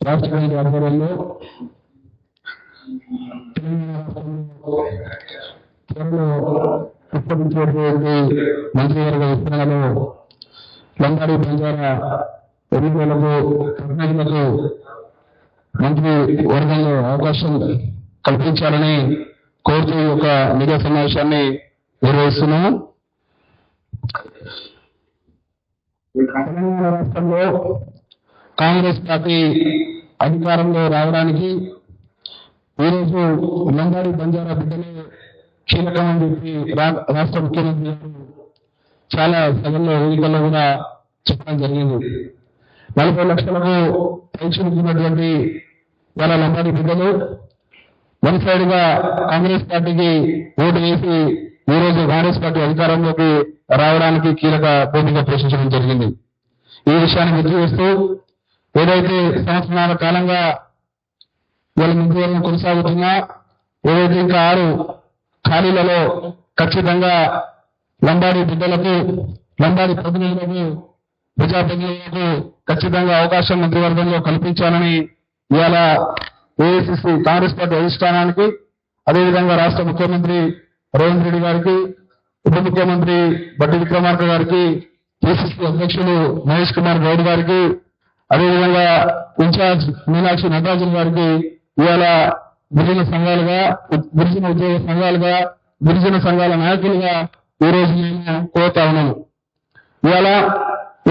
రాష్ట్ర కమిటీ ఆధ్వర్యంలో తెలంగాణ రాష్ట్రంలో త్వరలో విస్తరించేటువంటి మంత్రివర్గ విస్తరణలో లంబాడి బంజారా ఎన్నికలకు ప్రతినిధులకు మంత్రి వర్గంలో అవకాశం కల్పించాలని కోరుతూ ఒక యొక్క సమావేశాన్ని నిర్వహిస్తున్నాము తెలంగాణ రాష్ట్రంలో కాంగ్రెస్ పార్టీ అధికారంలో రావడానికి ఈరోజు లంబాడి బంజారా బిడ్డలే కీలకమని చెప్పి రా- రాష్ట్ర ముఖ్యమంత్రి గారు చాలా సభల్లో వేదికల్లో కూడా చెప్పడం జరిగింది. నలభై లక్షలకు పెన్షన్కున్నటువంటి వాళ్ళ లంబాడి బిడ్డలు వన్ సైడ్గా కాంగ్రెస్ పార్టీకి ఓటు వేసి ఈ రోజు కాంగ్రెస్ పార్టీ అధికారంలోకి రావడానికి కీలక భూమిగా పోషించడం జరిగింది. ఈ విషయాన్ని గుర్తు చేస్తూ ఏదైతే సంవత్సరాల కాలంగా వాళ్ళ మంత్రివర్గం కొనసాగుతున్నా ఏదైతే ఇంకా ఆరు ఖాళీలలో ఖచ్చితంగా లంబాడి బిడ్డలకు లంబాడి ప్రతినిధులకు ప్రజాప్రతినిధులకు ఖచ్చితంగా అవకాశం మంత్రివర్గంలో కల్పించాలని ఇవాళ ఏఐసిసి కాంగ్రెస్ పార్టీ అధిష్టానానికి అదేవిధంగా రాష్ట్ర ముఖ్యమంత్రి రేవంత్ రెడ్డి గారికి ఉప ముఖ్యమంత్రి బట్టి విక్రమార్క గారికి కేసీసీ అధ్యక్షులు మహేష్ కుమార్ గౌడ్ గారికి అదేవిధంగా ఇన్ఛార్జ్ మీనాక్షి నటరాజన్ గారికి ఇవాళ గిరిజన సంఘాలుగా గిరిజన ఉద్యోగ సంఘాలుగా గిరిజన సంఘాల నాయకులుగా ఈ రోజు నేను కోరుతా ఉన్నాను ఇవాళ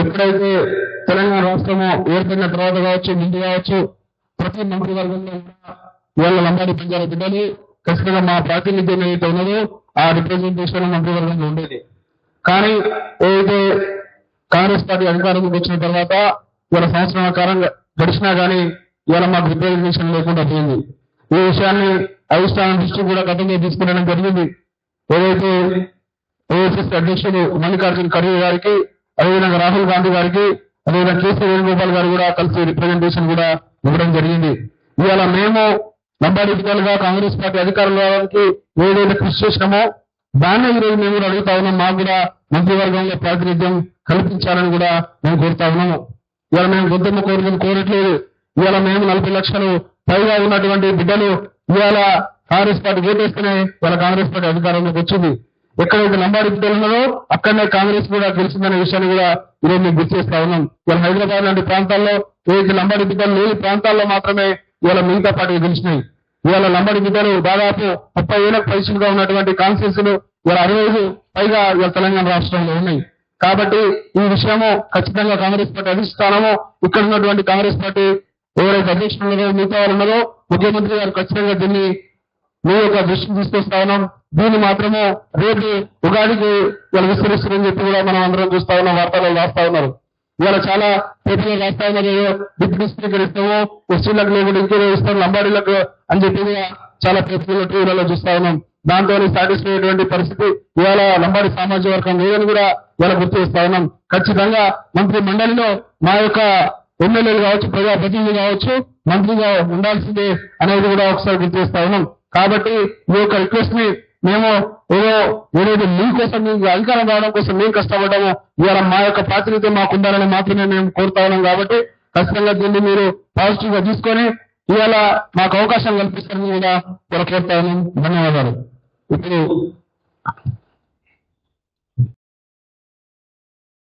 ఎప్పుడైతే తెలంగాణ రాష్ట్రము ఏర్పడిన తర్వాత కావచ్చు ముందు కావచ్చు ప్రతి మంత్రివర్గంలో కూడా ఇవాళ లంబాడి పంజాల బిడ్డలు ఖచ్చితంగా మా ప్రాతినిధ్యం ఏదైతే ఉన్నదో ఆ రిప్రజెంటేషన్ మంత్రివర్గంలో ఉండేది. కానీ ఏదైతే కాంగ్రెస్ పార్టీ అధికారంలోకి వచ్చిన తర్వాత ఇవాళ సంవత్సరాల కాలంగా గడిచినా కానీ ఇవాళ మాకు రిప్రజెంటేషన్ లేకుండా పోయింది. ఈ విషయాన్ని అధిష్టానం దృష్టి కూడా గతంలో తీసుకురావడం జరిగింది. ఏదైతే ఏఐసిసి అధ్యక్షుడు మల్లికార్జున ఖర్గే గారికి అదేవిధంగా రాహుల్ గాంధీ గారికి అదేవిధంగా కేసీ వేణుగోపాల్ గారు కూడా కలిసి రిప్రజెంటేషన్ కూడా ఇవ్వడం జరిగింది. ఇవాళ మేము లంబాడి విధాలుగా కాంగ్రెస్ పార్టీ అధికారంలో రావడానికి ఏదైతే కృషి చేసినామో దాన్ని ఈరోజు మేము కూడా అడుగుతా ఉన్నాం. మాకు కూడా మంత్రివర్గంలో ప్రాతినిధ్యం కల్పించాలని కూడా మేము కోరుతా ఉన్నాము. ఇవాళ మేము గొంతమ్మ కోరుకుని కోరట్లేదు. ఇవాళ మేము నలభై లక్షలు పైగా ఉన్నటువంటి బిడ్డలు ఇవాళ కాంగ్రెస్ పార్టీ ఓటేస్తేనే ఇవాళ కాంగ్రెస్ పార్టీ అధికారంలోకి వచ్చింది. ఎక్కడైతే లంబాడి బిడ్డలు ఉన్నారో అక్కడనే కాంగ్రెస్ కూడా గెలిచిందనే విషయాన్ని కూడా ఈరోజు మేము గుర్తు చేస్తా ఉన్నాం. ఇవాళ హైదరాబాద్ లాంటి ప్రాంతాల్లో ఏదైతే లంబాడి బిడ్డలు లేని ప్రాంతాల్లో మాత్రమే ఇవాళ మిగతా పార్టీలు గెలిచినాయి. ఇవాళ లంబడి బిడ్డలు దాదాపు ముప్పై ఏళ్ళకు పైసలుగా ఉన్నటువంటి కాన్స్టిట్యూన్సీలు ఇవాళ అరవై ఐదు పైగా ఇవాళ తెలంగాణ రాష్ట్రంలో ఉన్నాయి. కాబట్టి ఈ విషయము ఖచ్చితంగా కాంగ్రెస్ పార్టీ అధిష్టానము ఇక్కడ ఉన్నటువంటి కాంగ్రెస్ పార్టీ ఎవరైతే అధ్యక్షులు ఉన్నారో మిగతా వాళ్ళు ఉన్నారో ముఖ్యమంత్రి గారు ఖచ్చితంగా దీన్ని మీ యొక్క దృష్టికి తీసుకొస్తా ఉన్నాం. దీన్ని మాత్రము రేపు ఉగాదికి వాళ్ళు విస్తరిస్తుందని చెప్పి కూడా మనం అందరం చూస్తా ఉన్నాం వార్తల్లో రాస్తా ఉన్నారు. ఇవాళ చాలా పేపర్లు రాస్తా ఉన్నారు ఏదో డిప్యూటీ స్పీకర్ ఇస్తాము ఎస్టీలకు లేకుండా ఇంకేదో ఇస్తాం లంబాడీలకు అని చెప్పి చాలా పేపర్లు టీవీలలో చూస్తా ఉన్నాం. దాంతో సాటిస్ఫై అయ్యేటువంటి పరిస్థితి ఇవాళ లంబాడి సామాజిక వర్గం లేదని కూడా ఇవాళ గుర్తు చేస్తా ఉన్నాం. ఖచ్చితంగా మంత్రి మండలిలో మా యొక్క ఎమ్మెల్యేలు కావచ్చు ప్రజాప్రతినిధులు కావచ్చు మంత్రిగా ఉండాల్సిందే అనేది కూడా ఒకసారి గుర్తు చేస్తా ఉన్నాం. కాబట్టి ఈ యొక్క రిక్వెస్ట్ని మేము ఏదో ఏదైతే మీకోసం మీకు అధికారం రావడం కోసం మేము కష్టపడ్డాము ఇవాళ మా యొక్క ప్రాతినిధ్యం మాకు ఉండాలని మాత్రమే మేము కోరుతా ఉన్నాం కాబట్టి ఖచ్చితంగా దీన్ని మీరు పాజిటివ్గా తీసుకొని ఇవాళ మాకు అవకాశం కల్పిస్తారని కూడా ఇక్కడ కోరుతా ఉన్నాం. ధన్యవాదాలు. ఇప్పుడు